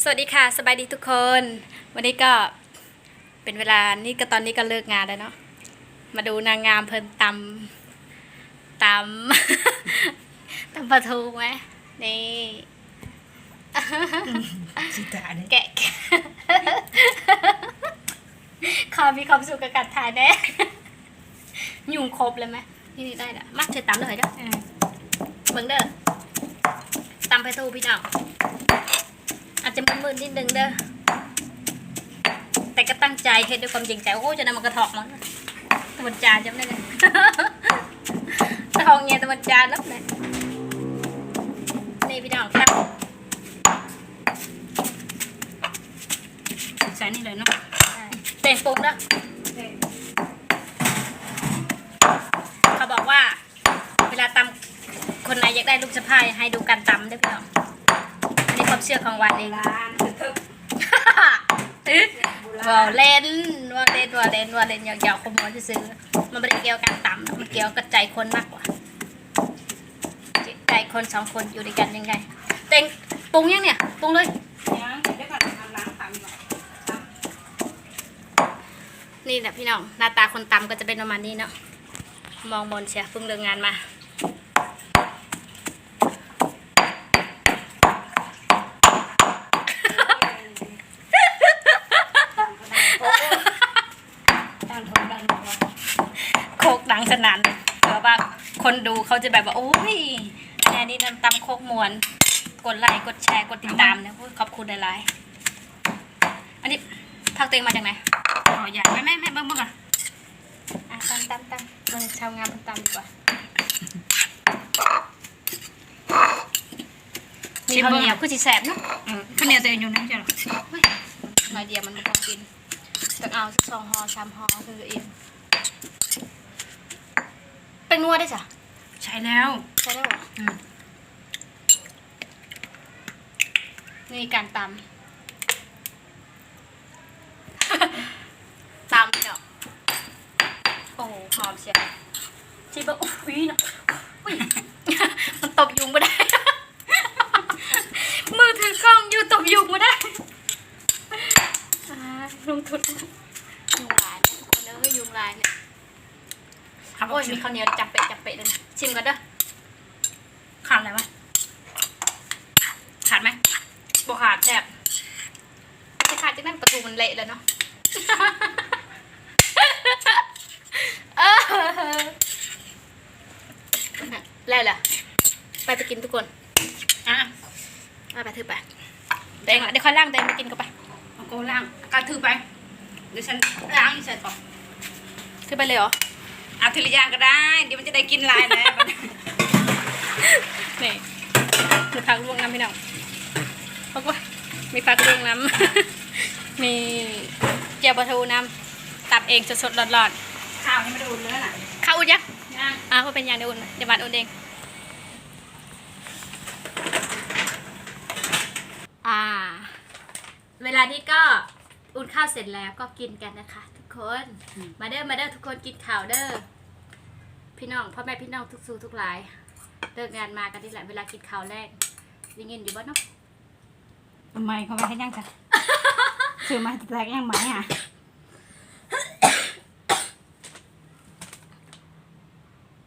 สวัสดีค่ะ สบายดีทุกคน วันนี้ก็เป็นเวลานี่ก็ตอนนี้ก็เลิกงานแล้วเนาะมาดูนางงามเพลินตำตำตำปลาทูไหมนี่สิตาเนี่ยแกะขอมีความสุขกับการถ่ายแน่ยุงครบเลยไหมนี่นี่ได้ละมักเธอตำเลยเด้อเบิ่งเด้อตำปลาทูพี่น้อง อาจจะมึนๆนิดนึงเด้อแต่ก็ตั้งใจเฮ็ดด้วยความจริงใจโอ้จะนำมันกระถอกมันตะวันจานจำได้เลยตะทองเงี้ยตะวันจานรับเลยนี่พี่น้องครับใส่นี่เลยเนาะเต่งปรุงนะเขาบอกว่า เวลาตำคนไหนอยากได้ลูกสะพ้ายให้ดูการตำด้วยพี่น้อง ความเชื่อของวันเองร้านทึบว่าเล่นว่าเล่นว่าเล่นว่าเล่นอยากๆขโมยซื้อๆมันไม่ได้เกี่ยวกับการตำหรอกมันเกี่ยวกับใจคนมากกว่า ใจคนสองคนอยู่ด้วยกันยังไงเต็งปรุงยังเนี่ยปรุงเลยยังเดี๋ยวก่อนทำร้านตำก่อนนี่แหละพี่น้องหน้าตาคนตำก็จะเป็นประมาณนี้เนาะมองบนเชียเพิ่งเลิกงานมา ตั้งทนดัน โคกดัง สนั่นเผื่อว่าคนดูเขาจะแบบว่าโอ้ยแค่นี้ตำตำโคกมวน กดไลค์กดแชร์กดติดตามนะขอบคุณหลายๆอันนี้พักเต็งมาจากไหนอ๋อใหญ่ไม่ไม่ไม่เบิ่งเบิ่งก่อนอะตำตำตำมึงชาวงานตำดีกว่ามีข้าวเหนียวคือสีแสบเนาะเออข้าวเหนียวตัวเองอยู่นั่นใช่หรอเฮ้ยหน่อยเดียวมันไม่พอกินต้องเอาสักสองห่อสามห่อคือเอง เป็นนัวได้จ้ะใช่แล้ว ใช่ได้หรออืม นี่การตำ ตำเนาะโอ้โหหอมเชียวชีบอกโอ้ยนะอุ้ย มันตบยุงไม่ได้ มือถือกล้องอยู่ตบยุงไม่ได้อ่าลงทุนยุงลายนะทุกคนเอ้ยยุงลายเนี่ย ครับโอ้ยมีข้าวเหนียวจับเป็ดจับเป็ดเลยนะชิมกันเด้อขาดอะไรวะขาดไหมบวขาดแซ่บไม่ขาดจากนั้นประตูมันเละแล้วเนาะเออแล้วแหละไปไปกินทุกคน อะไปไปถือไปแดงเดี๋ยวค่อยล่างแดงไปกินก็ไปเอาโกล่างกระถือไปเดี๋ยวฉันล้างอีกเสร็จก่อนถือไปเลยเหรอ เอาทีละอย่างก็ได้ เดี๋ยวมันจะได้กินลายแล้วนี่มีผักลวกน้ำพี่น้องพกว่ามีผักลวกน้ำมีเจียวปลาทูน้ำตับเองสดๆร้อนข้าวยังไม่ได้อุ่นเลยน่ะๆข้าวอุ่นยังย่างอะว่าเป็นอย่างเดียวอุ่นเดี๋ยวบานอุ่นเองอ่า เวลานี้ก็ อุ่นข้าวเสร็จแล้วก็กินกันนะคะ ทุกคน มาเด้อมาเด้อทุกคนกินข่าวเด้อพี่น้องพ่อแม่พี่น้องทุกสู่ทุกหลายเลิกงานมากันที่แหละเวลากินข้าวแรกได้ยินอยู่บ้านเนาะทำไมเขาไม่ให้ย่างจ้ะ ซื้อมาแตกย่างไหมอะ